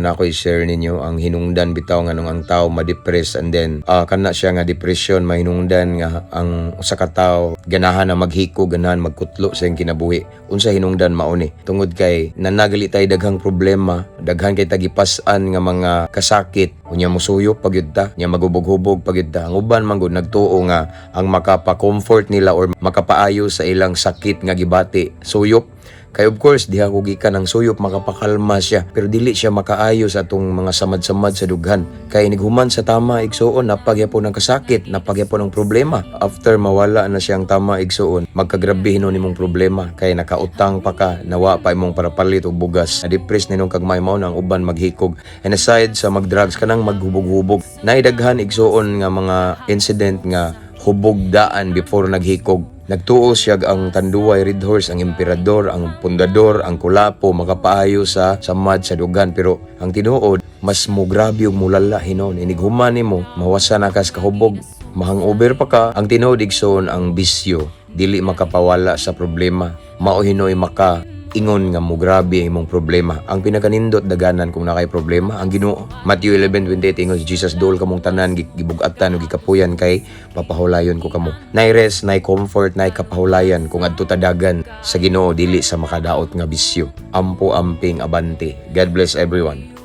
na ako i-share ninyo ang hinungdan bitaw nga ang tao ma-depress and then ah, kana siya nga depression mahinungdan nga ang usa ka tawo ganahan na maghiko ganahan magkutlo sa kinabuhi. Unsa hinungdan mao ni? Tungod kay nanagali tay daghang problema daghan kay tagipas-an nga mga kasakit. Unya musuyop pagyud ta. Nya magubog-hubog pagyud ta. Ang uban man gud nagtuo nga ang makapa-comfort nila or makapaayo sa ilang sakit nga gibati. Suyop Kay of course, diha ko gikan ang suyop makapakalma siya. Pero dili siya makaayo sa atong mga samad-samad sa dughan. Kay nighuman sa tama igsuon, napagyapon ng kasakit, napagyapon ng problema. After mawala na siyang tama igsuon, magkagrabe hinon nimong problema. Kay nakautang pa ka, nawa pa imong para palit og bugas. Na-depress ninong kagmay mao na ang uban maghikog. And aside sa magdrugs kanang maghubog-hubog, naidaghan igsuon nga mga incident nga hubog daan before naghikog. Nagtuo siya ang tanduay red horse, ang emperador, ang pundador, ang kulapo, makapaayo sa samad sa dugan. Pero ang tinuod, mas mo grabe yung mulala hinon. Inighuman mo, mawasa na kas kahubog. Mahang-over pa ka, ang tinuod ang bisyo. Dili makapawala sa problema. Mao hinoy maka ingon nga mo grabe ang imong problema. Ang pinakanindot daganan kung nakay problema, ang Ginoo. Matthew 11:28 ingon si Jesus dol kamong tanan gi- gibugatan ug gikapuyan kay papahulayon ko kamo. Nay rest, nay comfort, nay kapahulayan kung adto tadagan sa Ginoo dili sa makadaot nga bisyo. Ampo amping abante. God bless everyone.